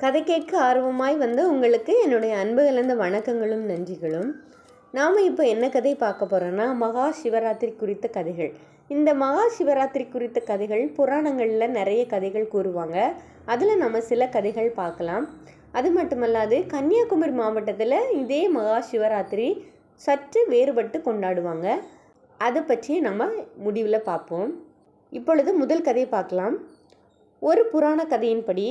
கதை கேட்க ஆர்வமாய் வந்து உங்களுக்கு என்னுடைய அன்பு கலந்த வணக்கங்களும் நன்றிகளும். நாம் இப்போ என்ன கதை பார்க்க போகிறோன்னா மகா சிவராத்திரி குறித்த கதைகள். இந்த மகா சிவராத்திரி குறித்த கதைகள் புராணங்களில் நிறைய கதைகள் கூறுவாங்க. அதில் நம்ம சில கதைகள் பார்க்கலாம். அது மட்டுமல்லாது கன்னியாகுமரி மாவட்டத்தில் இதே மகா சிவராத்திரி சற்று வேறுபட்டு கொண்டாடுவாங்க. அதை பற்றி நம்ம முடிவில் பார்ப்போம். இப்பொழுது முதல் கதையை பார்க்கலாம். ஒரு புராண கதையின்படி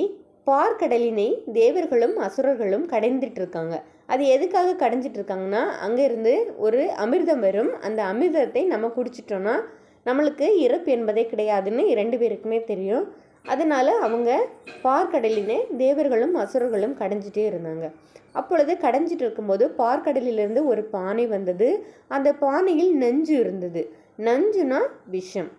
பார்க்கடலினை தேவர்களும் அசுரர்களும் கடைந்துட்டு இருக்காங்க அது எதுக்காக கடைஞ்சிட்டு இருக்காங்கன்னா அங்கேருந்து ஒரு அமிர்தம் வரும். அந்த அமிர்தத்தை நம்ம குடிச்சிட்டோன்னா நம்மளுக்கு இறப்பு என்பதே கிடையாதுன்னு இரண்டு பேருக்குமே தெரியும். அதனால் அவங்க பார்க்கடலினை தேவர்களும் அசுரர்களும் கடைஞ்சிட்டே இருந்தாங்க. அப்பொழுது கடைஞ்சிட்டு இருக்கும்போது பார்க்கடலிலிருந்து ஒரு பானை வந்தது. அந்த பானையில் நஞ்சு இருந்தது. நஞ்சுனா விஷம்.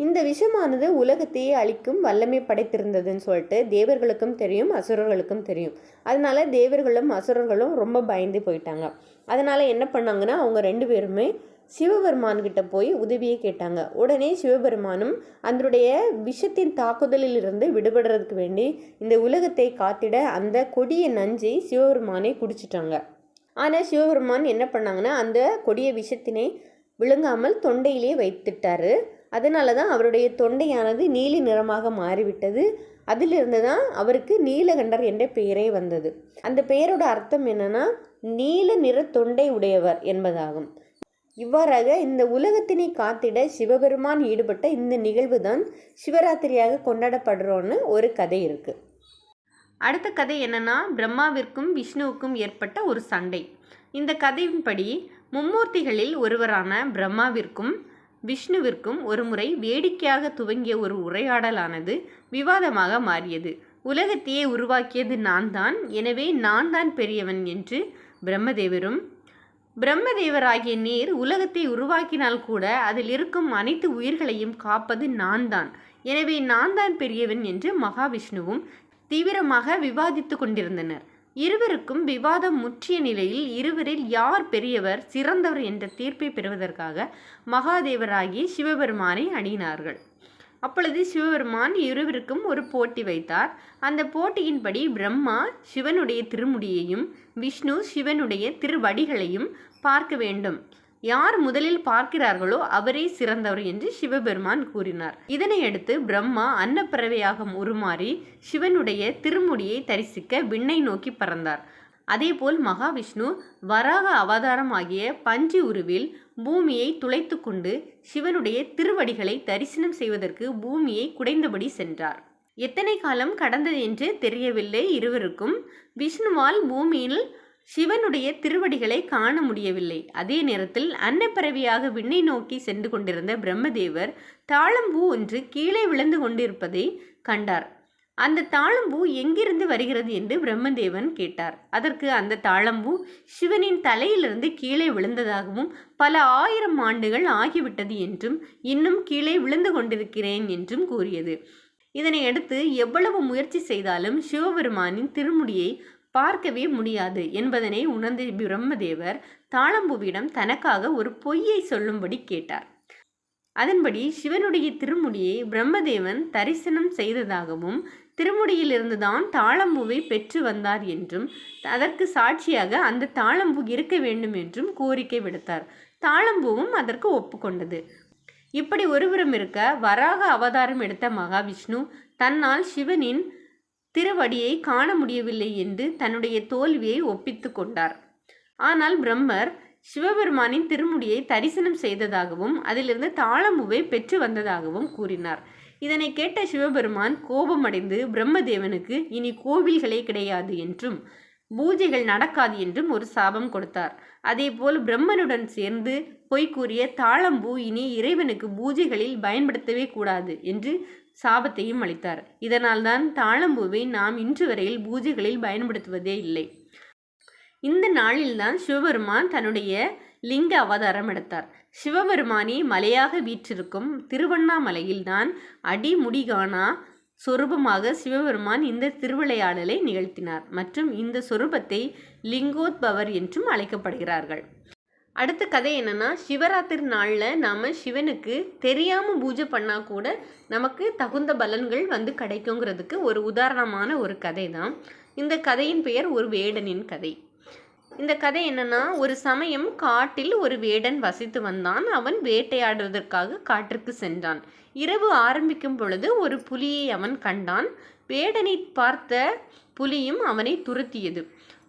இந்த விஷமானது உலகத்தையே அழிக்கும் வல்லமை படைத்திருந்ததுன்னு சொல்லிட்டு தேவர்களுக்கும் தெரியும் அசுரர்களுக்கும் தெரியும். அதனால தேவர்களும் அசுரர்களும் ரொம்ப பயந்து போயிட்டாங்க. அதனால என்ன பண்ணாங்கன்னா அவங்க ரெண்டு பேருமே சிவபெருமான்கிட்ட போய் உதவியை கேட்டாங்க. உடனே சிவபெருமானும் அதனுடைய விஷத்தின் தாக்குதலில் இருந்து விடுபடுறதுக்கு வேண்டி இந்த உலகத்தை காத்திட அந்த கொடிய நஞ்சை சிவபெருமானை குடிச்சிட்டாங்க. ஆனால் சிவபெருமான் என்ன பண்ணாங்கன்னா அந்த கொடிய விஷத்தினை விழுங்காமல் தொண்டையிலே வைத்துட்டாரு. அதனால தான் அவருடைய தொண்டையானது நீலி நிறமாக மாறிவிட்டது. அதிலிருந்து தான் அவருக்கு நீலகண்டர் என்ற பெயரே வந்தது. அந்த பெயரோட அர்த்தம் என்னன்னா நீல நிற தொண்டை உடையவர் என்பதாகும். இவ்வாறாக இந்த உலகத்தினை காத்திட சிவபெருமான் ஈடுபட்ட இந்த நிகழ்வு தான் சிவராத்திரியாக கொண்டாடப்படுறோன்னு ஒரு கதை இருக்கு. அடுத்த கதை என்னன்னா பிரம்மாவிற்கும் விஷ்ணுவுக்கும் ஏற்பட்ட ஒரு சண்டை. இந்த கதையின்படி மும்மூர்த்திகளில் ஒருவரான பிரம்மாவிற்கும் விஷ்ணுவிற்கும் ஒருமுறை வேடிக்கையாக துவங்கிய ஒரு உரையாடலானது விவாதமாக மாறியது. உலகத்தையே உருவாக்கியது நான் தான் எனவே நான் தான் பெரியவன் என்று பிரம்மதேவரும் பிரம்மதேவராகிய நீர் உலகத்தை உருவாக்கினால் கூட அதில் இருக்கும் அனைத்து உயிர்களையும் காப்பது நான் தான் எனவே நான் தான் பெரியவன் என்று மகாவிஷ்ணுவும் தீவிரமாக விவாதித்து கொண்டிருந்தனர். இருவருக்கும் விவாதம் முற்றிய நிலையில் இருவரில் யார் பெரியவர் சிறந்தவர் என்ற தீர்ப்பை பெறுவதற்காக மகாதேவராகிய சிவபெருமானை அணியினார்கள். அப்பொழுது சிவபெருமான் இருவருக்கும் ஒரு போட்டி வைத்தார். அந்த போட்டியின்படி பிரம்மா சிவனுடைய திருமுடியையும் விஷ்ணு சிவனுடைய திருவடிகளையும் பார்க்க வேண்டும். யார் முதலில் பார்க்கிறார்களோ அவரே சிறந்தவர் என்று சிவபெருமான் கூறினார். இதனையடுத்து பிரம்மா அன்னப்பறவையாக உருமாறி சிவனுடைய திருமுடியை தரிசிக்க விண்ணை நோக்கி பறந்தார். அதேபோல் மகாவிஷ்ணு வராக அவதாரம் ஆகிய பஞ்சு உருவில் பூமியை துளைத்து கொண்டு சிவனுடைய திருவடிகளை தரிசனம் செய்வதற்கு பூமியை குடைந்தபடி சென்றார். எத்தனை காலம் கடந்தது என்று தெரியவில்லை இருவருக்கும். விஷ்ணுவால் பூமியில் சிவனுடைய திருவடிகளை காண முடியவில்லை. அதே நேரத்தில் அன்னப்பறவையாக விண்ணை நோக்கி சென்று கொண்டிருந்த பிரம்மதேவர் தாளம்பூ ஒன்று கீழே விழுந்து கொண்டிருப்பதை கண்டார். அந்த தாளம்பூ எங்கிருந்து வருகிறது என்று பிரம்மதேவன் கேட்டார். அதற்கு அந்த தாளம்பூ சிவனின் தலையிலிருந்து கீழே விழுந்ததாகவும் பல ஆயிரம் ஆண்டுகள் ஆகிவிட்டது என்றும் இன்னும் கீழே விழுந்து கொண்டிருக்கிறேன் என்றும் கூறியது. இதனை அடுத்து எவ்வளவு முயற்சி செய்தாலும் சிவபெருமானின் திருமுடியை பார்க்கவே முடியாது என்பதனை உணர்ந்த பிரம்மதேவர் தாளம்பூவிடம் தனக்காக ஒரு பொய்யை சொல்லும்படி கேட்டார். அதன்படி சிவனுடைய திருமுடியை பிரம்மதேவன் தரிசனம் செய்ததாகவும் திருமுடியிலிருந்துதான் தாளம்பூவை பெற்று வந்தார் என்றும் அதற்கு சாட்சியாக அந்த தாளம்பூ இருக்க வேண்டும் என்றும் கோரிக்கை விடுத்தார். தாளம்பூவும் அதற்கு ஒப்புக்கொண்டது. இப்படி ஒருபுறம் இருக்க வராக அவதாரம் எடுத்த மகாவிஷ்ணு தன்னால் சிவனின் திருவடியை காண முடியவில்லை என்று தன்னுடைய தோல்வியை ஒப்பித்து கொண்டார். ஆனால் பிரம்மர் சிவபெருமானின் திருமுடியை தரிசனம் செய்ததாகவும் அதிலிருந்து தாளமுவை பெற்று வந்ததாகவும் கூறினார். இதனை கேட்ட சிவபெருமான் கோபமடைந்து பிரம்மதேவனுக்கு இனி கோவில்களே கிடையாது என்றும் பூஜைகள் நடக்காது என்றும் ஒரு சாபம் கொடுத்தார். அதேபோல் பிரம்மனுடன் சேர்ந்து பொய் கூறிய தாளம்பூ இனி இறைவனுக்கு பூஜைகளில் பயன்படுத்தவே கூடாது என்று சாபத்தையும் அளித்தார். இதனால்தான் தாழம்பூவை நாம் இன்று வரையில் பூஜைகளில் பயன்படுத்துவதே இல்லை. இந்த நாளில்தான் சிவபெருமான் தன்னுடைய லிங்க அவதாரம் எடுத்தார். சிவபெருமானி மலையாக வீற்றிருக்கும் திருவண்ணாமலையில்தான் அடிமுடிகானா சொரூபமாக சிவபெருமான் இந்த திருவிளையாடலை நிகழ்த்தினார் மற்றும் இந்த சொரூபத்தை லிங்கோத்பவர் என்றும் அழைக்கப்படுகிறார்கள். அடுத்த கதை என்னென்னா சிவராத்திரி நாளில் நாம் சிவனுக்கு தெரியாமல் பூஜை பண்ணால் கூட நமக்கு தகுந்த பலன்கள் வந்து கிடைக்குங்கிறதுக்கு ஒரு உதாரணமான ஒரு கதை தான் இந்த கதையின் பெயர் ஒரு வேடனின் கதை. இந்த கதை என்னென்னா ஒரு சமயம் காட்டில் ஒரு வேடன் வசித்து வந்தான். அவன் வேட்டையாடுவதற்காக காட்டிற்கு சென்றான். இரவு ஆரம்பிக்கும் பொழுது ஒரு புலியை அவன் கண்டான். வேடனை பார்த்த புலியும் அவனை துரத்தியது.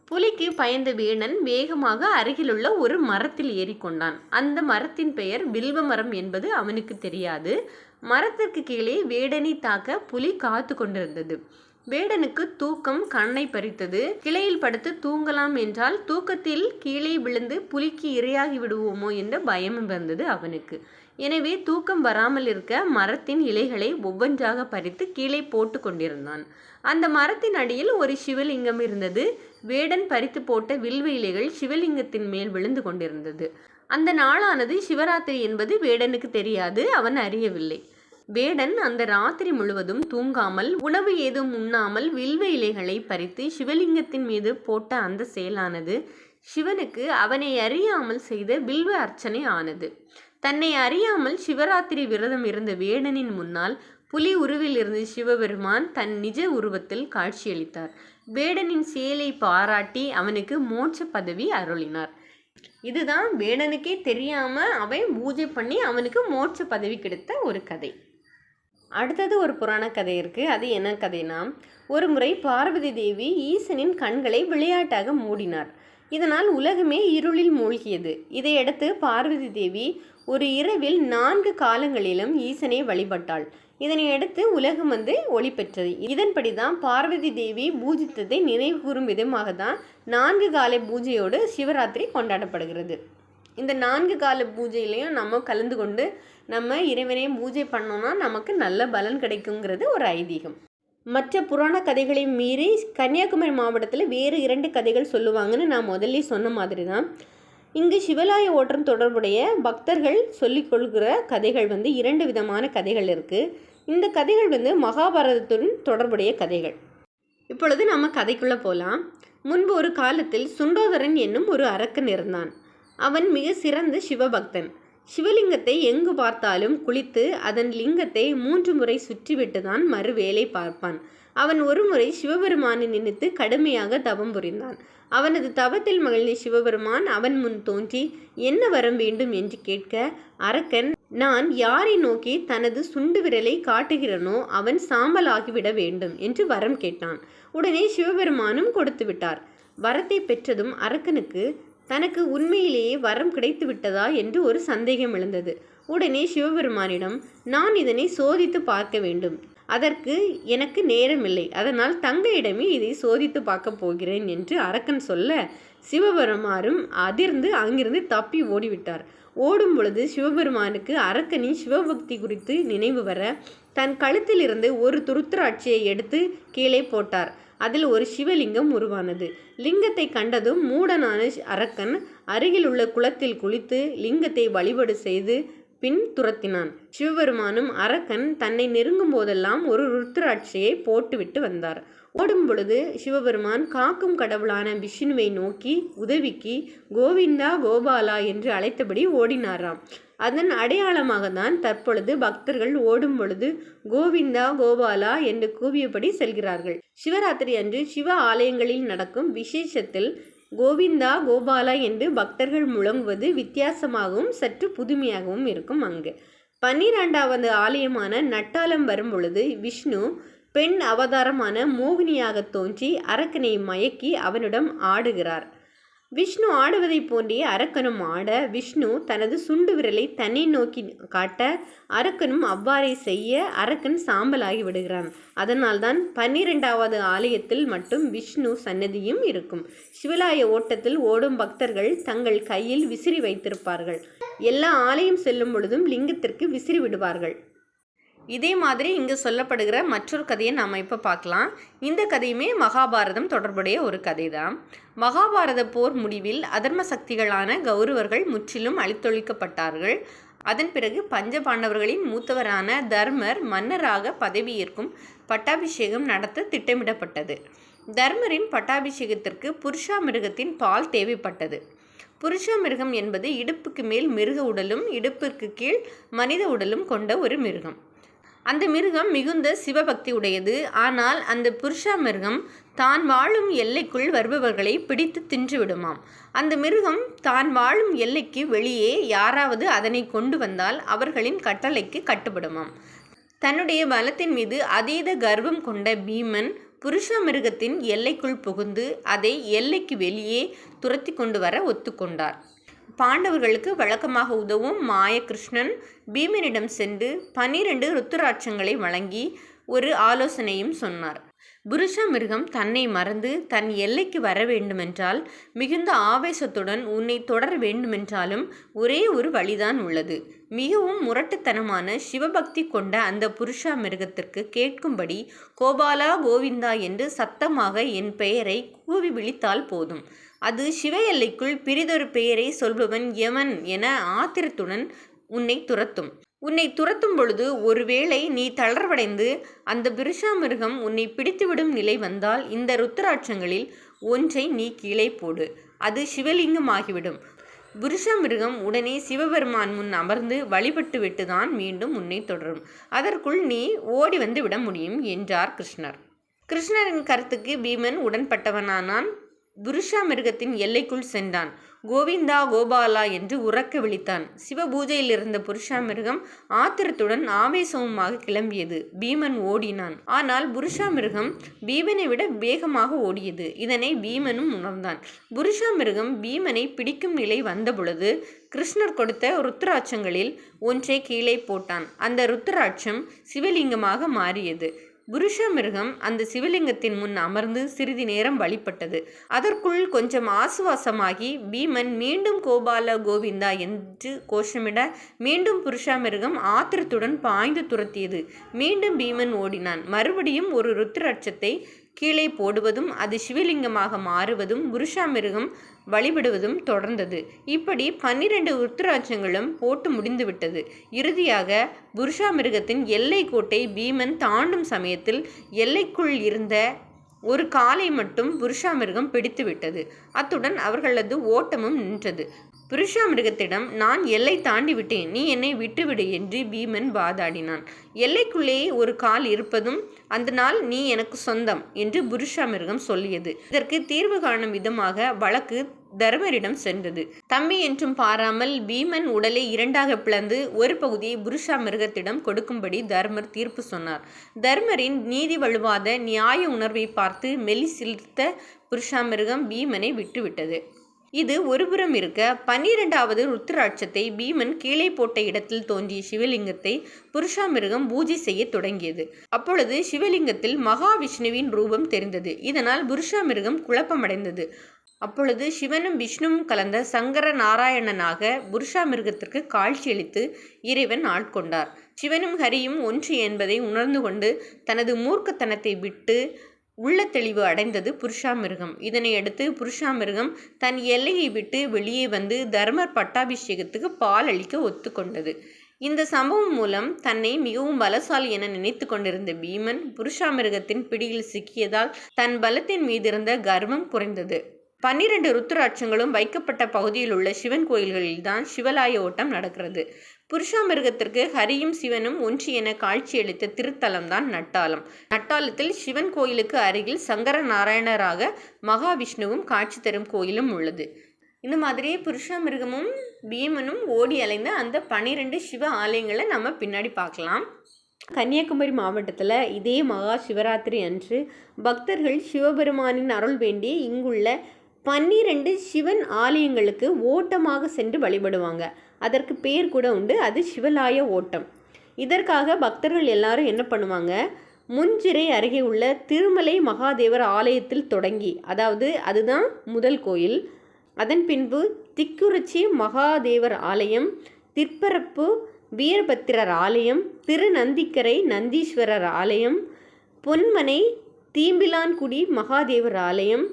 புலிக்கு பயந்த வேணன் வேகமாக அருகிலுள்ள ஒரு மரத்தில் ஏறிக்கொண்டான். அந்த மரத்தின் பெயர் வில்வ மரம் என்பது அவனுக்கு தெரியாது. மரத்திற்கு கீழே வேடனை தாக்க புலி காத்து கொண்டிருந்தது. வேடனுக்கு தூக்கம் கண்ணை பறித்தது. கிளையில் படுத்து தூங்கலாம் என்றால் தூக்கத்தில் கீழே விழுந்து புலிக்கு இரையாகி விடுவோமோ என்ற பயம் வந்தது அவனுக்கு. எனவே தூக்கம் வராமல் இருக்க மரத்தின் இலைகளை ஒவ்வொன்றாக பறித்து கீழே போட்டு கொண்டிருந்தான். அந்த மரத்தின் அடியில் ஒரு சிவலிங்கம் இருந்தது. வேடன் பறித்து போட்ட வில்வ இலைகள் சிவலிங்கத்தின் மேல் விழுந்து கொண்டிருந்தது. அந்த நாளானது சிவராத்திரி என்பது வேடனுக்கு தெரியாது அவன் அறியவில்லை. வேடன் அந்த ராத்திரி முழுவதும் தூங்காமல் உணவு ஏதும் உண்ணாமல் வில்வ இலைகளை பறித்து சிவலிங்கத்தின் மீது போட்ட அந்த செயலானது சிவனுக்கு அவனை அறியாமல் செய்த வில்வ அர்ச்சனை ஆனது. தன்னை அறியாமல் சிவராத்திரி விரதம் இருந்த வேடனின் முன்னால் புலி உருவில் இருந்து சிவபெருமான் தன் நிஜ உருவத்தில் காட்சியளித்தார். வேடனின் செயலை பாராட்டி அவனுக்கு மோட்ச பதவி அருளினார். இதுதான் வேடனுக்கே தெரியாமல் அவன் பூஜை பண்ணி அவனுக்கு மோட்ச பதவி கிடைத்த ஒரு கதை. அடுத்தது ஒரு புராண கதை இருக்கு. அது என்ன கதைனா ஒரு முறை பார்வதி தேவி ஈசனின் கண்களை விளையாட்டாக மூடினார். இதனால் உலகமே இருளில் மூழ்கியது. இதையடுத்து பார்வதி தேவி ஒரு இரவில் நான்கு காலங்களிலும் ஈசனை வழிபட்டாள். இதனை அடுத்து உலகம் வந்து ஒளி பெற்றது. இதன்படி தான் பார்வதி தேவி பூஜித்ததை நினைவு கூறும் விதமாக தான் நான்கு காலை பூஜையோடு சிவராத்திரி கொண்டாடப்படுகிறது. இந்த நான்கு கால பூஜையிலையும் நம்ம கலந்து கொண்டு நம்ம இறைவனையும் பூஜை பண்ணோம்னா நமக்கு நல்ல பலன் கிடைக்குங்கிறது ஒரு ஐதீகம். மற்ற புராண கதைகளை மீறி கன்னியாகுமரி மாவட்டத்தில் வேறு இரண்டு கதைகள் சொல்லுவாங்கன்னு நான் முதல்ல சொன்ன மாதிரி தான் இங்கு சிவலாய ஓட்டம் தொடர்புடைய பக்தர்கள் சொல்லிக்கொள்கிற கதைகள் வந்து இரண்டு விதமான கதைகள் இருக்குது இந்த கதைகள் வந்து மகாபாரதத்துடன் தொடர்புடைய கதைகள். இப்பொழுது நம்ம கதைக்குள்ளே போகலாம் முன்பு ஒரு காலத்தில் சுண்டோதரன் என்னும் ஒரு அரக்கன் இருந்தான். அவன் மிக சிறந்த சிவபக்தன். சிவலிங்கத்தை எங்கு பார்த்தாலும் குளித்து அதன் லிங்கத்தை மூன்று முறை சுற்றிவிட்டுதான் மறு வேலை பார்ப்பான். அவன் ஒருமுறை சிவபெருமானை நினைத்து கடுமையாக தவம் புரிந்தான். அவனது தவத்தில் மகிழ்ந்த சிவபெருமான் அவன் முன் தோன்றி என்ன வரம் வேண்டும்? என்று கேட்க அரக்கன் நான் யாரை நோக்கி தனது சுண்டு விரலை காட்டுகிறனோ அவன் சாம்பலாகிவிட வேண்டும் என்று வரம் கேட்டான். உடனே சிவபெருமானும் கொடுத்து விட்டார். வரத்தை பெற்றதும் அரக்கனுக்கு தனக்கு உண்மையிலேயே வரம் கிடைத்து விட்டதா என்று ஒரு சந்தேகம் எழுந்தது. உடனே சிவபெருமானிடம் நான் இதனை சோதித்து பார்க்க வேண்டும். அதற்கு எனக்கு நேரமில்லை. அதனால் தங்கையிடமே இதை சோதித்து பார்க்க போகிறேன் என்று அரக்கன் சொல்ல சிவபெருமாரும் அதிர்ந்து அங்கிருந்து தப்பி ஓடிவிட்டார். ஓடும் பொழுது சிவபெருமானுக்கு அரக்கனின் சிவபக்தி குறித்து நினைவு வர தன் கழுத்திலிருந்து ஒரு துருத்திராட்சியை எடுத்து கீழே போட்டார். அதில் ஒரு சிவலிங்கம் உருவானது. லிங்கத்தை கண்டதும் மூடனான அரக்கன் அருகில் உள்ள குளத்தில் குளித்து லிங்கத்தை வழிபாடு செய்து பின் துரத்தினான். சிவபெருமானும் அரக்கன் தன்னை நெருங்கும் போதெல்லாம் ஒரு ருத்ராட்சியை போட்டுவிட்டு வந்தார். ஓடும் பொழுது சிவபெருமான் காக்கும் கடவுளான விஷ்ணுவை நோக்கி உதவிக்கு கோவிந்தா கோபாலா என்று அழைத்தபடி ஓடினாராம். அதன் அடையாளமாக தான் தற்பொழுது பக்தர்கள் ஓடும் பொழுது கோவிந்தா கோபாலா என்று கூவியபடி செல்கிறார்கள். சிவராத்திரி அன்று சிவ ஆலயங்களில் நடக்கும் விசேஷத்தில் கோவிந்தா கோபாலா என்று பக்தர்கள் முழங்குவது வித்தியாசமாகவும் சற்று புதுமையாகவும் இருக்கும் அங்கு. பன்னிரெண்டாவது ஆலயமான நட்டாலம் வரும் பொழுது விஷ்ணு பெண் அவதாரமான மோகினியாக தோன்றி அரக்கனை மயக்கி அவனிடம் ஆடுகிறார். விஷ்ணு ஆடுவதைப் போன்றே அரக்கனும் ஆட விஷ்ணு தனது சுண்டு விரலை தன்னை நோக்கி காட்ட அரக்கனும் அவ்வாறே செய்ய அரக்கன் சாம்பலாகி விடுகிறான். அதனால்தான் பன்னிரெண்டாவது ஆலயத்தில் மட்டும் விஷ்ணு சன்னதியும் இருக்கும். சிவலாய ஓட்டத்தில் ஓடும் பக்தர்கள் தங்கள் கையில் விசிறி வைத்திருப்பார்கள். எல்லா ஆலயம் செல்லும் பொழுதும் லிங்கத்திற்கு விசிறி விடுவார்கள். இதே மாதிரி இங்கு சொல்லப்படுகிற மற்றொரு கதையை நாம் இப்போ பார்க்கலாம். இந்த கதையுமே மகாபாரதம் தொடர்புடைய ஒரு கதை தான் மகாபாரத போர் முடிவில் அதர்ம சக்திகளான கௌரவர்கள் முற்றிலும் அழித்தொழிக்கப்பட்டார்கள். அதன் பிறகு பஞ்ச பாண்டவர்களின் மூத்தவரான தர்மர் மன்னராக பதவியேற்கும் பட்டாபிஷேகம் நடத்த திட்டமிடப்பட்டது. தர்மரின் பட்டாபிஷேகத்திற்கு புருஷா மிருகத்தின் பால் தேவைப்பட்டது. புருஷ மிருகம் என்பது இடுப்புக்கு மேல் மிருக உடலும் இடுப்பிற்கு கீழ் மனித உடலும் கொண்ட ஒரு மிருகம். அந்த மிருகம் மிகுந்த சிவபக்தி உடையது. ஆனால் அந்த புருஷா மிருகம் தான் வாழும் எல்லைக்குள் வருபவர்களை பிடித்து தின்றுவிடுமாம். அந்த மிருகம் தான் வாழும் எல்லைக்கு வெளியே யாராவது அதனை கொண்டு வந்தால் அவர்களின் கட்டளைக்கு கட்டுப்படுமாம். தன்னுடைய பலத்தின் மீது அதீத கர்வம் கொண்ட பீமன் புருஷ மிருகத்தின் எல்லைக்குள் புகுந்து அதை எல்லைக்கு வெளியே துரத்தி கொண்டு வர ஒத்துக்கொண்டார். பாண்டவர்களுக்கு வழக்கமாக உதவும் மாயகிருஷ்ணன் பீமனிடம் சென்று பன்னிரண்டு ருத்துராட்சங்களை வழங்கி ஒரு ஆலோசனையும் சொன்னார். புருஷ மிருகம் தன்னை மறந்து தன் எல்லைக்கு வர வேண்டுமென்றால் மிகுந்த ஆவேசத்துடன் உன்னை தொடர வேண்டுமென்றாலும் ஒரே ஒரு வழிதான் உள்ளது. மிகவும் முரட்டுத்தனமான சிவபக்தி கொண்ட அந்த புருஷா மிருகத்திற்கு கேட்கும்படி கோபாலா கோவிந்தா என்று சத்தமாக என் பெயரை கூவி விழித்தால் போதும். அது சிவ எல்லைக்குள் பிரிதொரு பெயரை சொல்பவன் யமன் என ஆத்திரத்துடன் உன்னை துரத்தும். உன்னை துரத்தும் பொழுது ஒருவேளை நீ தளர்வடைந்து அந்த பிருஷா மிருகம் உன்னை பிடித்துவிடும் நிலை வந்தால் இந்த ருத்ராட்சங்களில் ஒன்றை நீ கீழே போடு. அது சிவலிங்கம் ஆகிவிடும் புருஷ மிருகம் உடனே சிவபெருமான் முன் அமர்ந்து வழிபட்டு விட்டுதான் மீண்டும் உன்னை தொடரும். அதற்குள் நீ ஓடி வந்து விட முடியும் என்றார் கிருஷ்ணர். கிருஷ்ணரின் கருத்துக்கு பீமன் உடன்பட்டவனானான். புருஷா மிருகத்தின் எல்லைக்குள் சென்றான். கோவிந்தா கோபாலா என்று உறக்க விழித்தான். சிவபூஜையில் இருந்த புருஷா மிருகம் ஆத்திரத்துடன் ஆவேசமுமாக கிளம்பியது. பீமன் ஓடினான். ஆனால் புருஷா மிருகம் பீமனை விட வேகமாக ஓடியது. இதனை பீமனும் உணர்ந்தான். புருஷா மிருகம் பீமனை பிடிக்கும் நிலை வந்தபொழுது கிருஷ்ணர் கொடுத்த ருத்ராட்சங்களில் ஒன்றை கீழே போட்டான். அந்த ருத்ராட்சம் சிவலிங்கமாக மாறியது. புருஷ மிருகம் அந்த சிவலிங்கத்தின் முன் அமர்ந்து சிறிது நேரம் வழிபட்டது. அதற்குள் கொஞ்சம் ஆசுவாசமாகி பீமன் மீண்டும் கோபால கோவிந்தா என்று கோஷமிட மீண்டும் புருஷா மிருகம் ஆத்திரத்துடன் பாய்ந்து துரத்தியது. மீண்டும் பீமன் ஓடினான். மறுபடியும் ஒரு ருத்ராட்சத்தை கீழே போடுவதும் அது சிவலிங்கமாக மாறுவதும் புருஷா மிருகம் வழிபடுவதும் தொடர்ந்தது. இப்படி பன்னிரண்டு உத்திராட்சங்களும் போட்டு முடிந்துவிட்டது. இறுதியாக புருஷா மிருகத்தின் எல்லை கோட்டை பீமன் தாண்டும் சமயத்தில் எல்லைக்குள் இருந்த ஒரு காலை மட்டும் புருஷா மிருகம் பிடித்துவிட்டது. அத்துடன் அவர்களது ஓட்டமும் நின்றது. புருஷா மிருகத்திடம் நான் எல்லை தாண்டி விட்டேன். நீ என்னை விட்டுவிடு என்று பீமன் வாதாடினான். எல்லைக்குள்ளேயே ஒரு கால் இருப்பதும் அந்த நாள் நீ எனக்கு சொந்தம் என்று புருஷா மிருகம் சொல்லியது. இதற்கு தீர்வு காணும் விதமாக வழக்கு தர்மரிடம் சென்றது. தம்பி என்றும் பாராமல் பீமன் உடலை இரண்டாக பிளந்து ஒரு பகுதியை புருஷா மிருகத்திடம் கொடுக்கும்படி தர்மர் தீர்ப்பு சொன்னார். தர்மரின் நீதி வலுவாத நியாய உணர்வை பார்த்து மெலிசிலிர்த்த புருஷா மிருகம் பீமனை விட்டுவிட்டது. இது ஒருபுறம் இருக்க பன்னிரெண்டாவது ருத்ராட்சத்தை பீமன் கீழே போட்ட இடத்தில் தோன்றிய சிவலிங்கத்தை புருஷாமிருகம் பூஜை செய்ய தொடங்கியது. அப்பொழுது சிவலிங்கத்தில் மகாவிஷ்ணுவின் ரூபம் தெரிந்தது. இதனால் புருஷாமிருகம் குழப்பமடைந்தது. அப்பொழுது சிவனும் விஷ்ணுவும் கலந்த சங்கர நாராயணனாக புருஷா மிருகத்திற்கு காட்சியளித்து இறைவன் ஆட்கொண்டார் சிவனும் ஹரியும் ஒன்று என்பதை உணர்ந்து கொண்டு தனது மூர்க்கத்தனத்தை விட்டு உள்ள தெளிவு அடைந்தது புருஷாமிருகம். இதனையடுத்து புருஷாமிருகம் தன் எல்லையை விட்டு வெளியே வந்து தர்மர் பட்டாபிஷேகத்துக்கு பால் அளிக்க ஒத்துக்கொண்டது. இந்த சம்பவம் மூலம் தன்னை மிகவும் பலசாலி என நினைத்து கொண்டிருந்த பீமன் புருஷாமிருகத்தின் பிடியில் சிக்கியதால் தன் பலத்தின் மீதிருந்த கர்வம் குறைந்தது. பன்னிரண்டு ருத்ராட்சங்களும் வைக்கப்பட்ட பகுதியில் உள்ள சிவன் கோயில்களில்தான் சிவலாய ஓட்டம் நடக்கிறது. புருஷாமிருகத்திற்கு ஹரியும் சிவனும் ஒன்று என காட்சியளித்த திருத்தலம்தான் நட்டாலம். நட்டாலத்தில் சிவன் கோயிலுக்கு அருகில் சங்கர நாராயணராக மகாவிஷ்ணுவும் காட்சி தரும் கோயிலும் உள்ளது. இந்த மாதிரி புருஷாமிருகமும் பீமனும் ஓடி அலைந்த அந்த பனிரெண்டு சிவ ஆலயங்களை நம்ம பின்னாடி பார்க்கலாம். கன்னியாகுமரி மாவட்டத்தில் இதே மகா சிவராத்திரி அன்று பக்தர்கள் சிவபெருமானின் அருள் வேண்டி இங்குள்ள பன்னிரெண்டு சிவன் ஆலயங்களுக்கு ஓட்டமாக சென்று வழிபடுவாங்க. அதற்கு பேர் கூட உண்டு. அது சிவலாய ஓட்டம். இதற்காக பக்தர்கள் எல்லாரும் என்ன பண்ணுவாங்க? முஞ்சிறை அருகே உள்ள திருமலை மகாதேவர் ஆலயத்தில் தொடங்கி அதாவது அதுதான் முதல் கோயில். அதன் பின்பு திக்குறிச்சி மகாதேவர் ஆலயம் திற்பரப்பு வீரபத்திரர் ஆலயம் திருநந்திக்கரை நந்தீஸ்வரர் ஆலயம் பொன்மனை தீம்பிலான்குடி மகாதேவர் ஆலயம்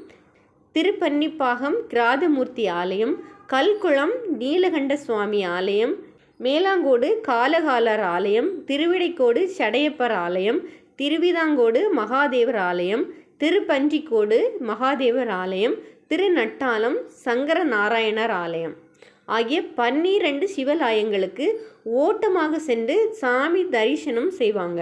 திருப்பன்னிப்பாகம் கிராதமூர்த்தி ஆலயம் கல்குளம் நீலகண்ட சுவாமி ஆலயம் மேலாங்கோடு காலகாலர் ஆலயம் திருவிடைக்கோடு சடையப்பர் ஆலயம் திருவிதாங்கோடு மகாதேவர் ஆலயம் திருப்பன்றிக்கோடு மகாதேவர் ஆலயம் திருநட்டாலம் சங்கர நாராயணர் ஆலயம். ஆகிய பன்னிரண்டு சிவலாயங்களுக்கு ஓட்டமாக சென்று சாமி தரிசனம் செய்வாங்க.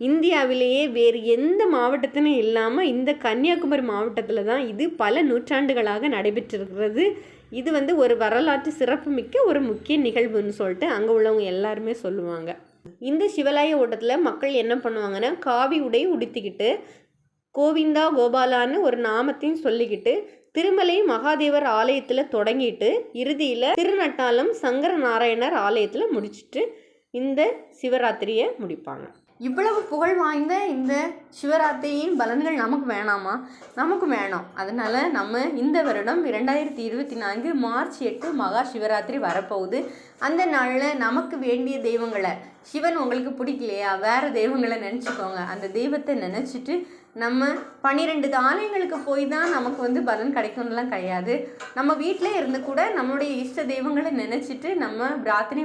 இந்தியாவிலேயே வேறு எந்த மாவட்டத்திலும் இல்லாமல் இந்த கன்னியாகுமரி மாவட்டத்தில் தான் இது பல நூற்றாண்டுகளாக நடைபெற்றிருக்கிறது. இது வந்து ஒரு வரலாற்று சிறப்புமிக்க ஒரு முக்கிய நிகழ்வுன்னு சொல்லிட்டு அங்கே உள்ளவங்க எல்லாருமே சொல்லுவாங்க. இந்த சிவலாய ஓட்டத்தில் மக்கள் என்ன பண்ணுவாங்கன்னா காவி உடை உடுத்திக்கிட்டு கோவிந்தா கோபாலான்னு ஒரு நாமத்தையும் சொல்லிக்கிட்டு திருமலை மகாதேவர் ஆலயத்தில் தொடங்கிட்டு இறுதியில் திருநட்டாலம் சங்கர நாராயணர் ஆலயத்தில் முடிச்சுட்டு இந்த சிவராத்திரியை முடிப்பாங்க. இவ்வளவு புகழ் வாய்ந்த இந்த சிவராத்திரியின் பலன்கள் நமக்கு வேணாமா? நமக்கு வேணும். அதனால் நம்ம இந்த வருடம் இரண்டாயிரத்தி இருபத்தி நான்கு மார்ச் எட்டு மகா சிவராத்திரி வரப்போகுது. அந்த நாளில் நமக்கு வேண்டிய தெய்வங்களை சிவன் உங்களுக்கு பிடிக்கலையா? வேறு தெய்வங்களை நினச்சிக்கோங்க. அந்த தெய்வத்தை நினச்சிட்டு நம்ம பன்னிரெண்டு ஆலயங்களுக்கு போய் தான் நமக்கு வந்து பலன் கிடைக்கும்லாம் கிடையாது. நம்ம வீட்டிலே இருந்து கூட நம்மளுடைய இஷ்ட தெய்வங்களை நினச்சிட்டு நம்ம பிரார்த்தனை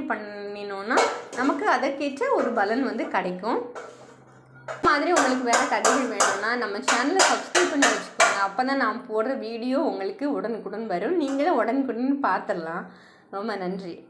பண்ணினோன்னா நமக்கு அதற்கேற்ற ஒரு பலன் வந்து கிடைக்கும். மாதிரி உங்களுக்கு வேறு கதைகள் வேணும்னா நம்ம சேனலை சப்ஸ்கிரைப் பண்ணி வச்சுக்கோங்க. அப்போ தான் நான் போடுற வீடியோ உங்களுக்கு உடனுக்குடன் வரும். நீங்களும் உடனுக்குடன் பார்த்துடலாம். ரொம்ப நன்றி.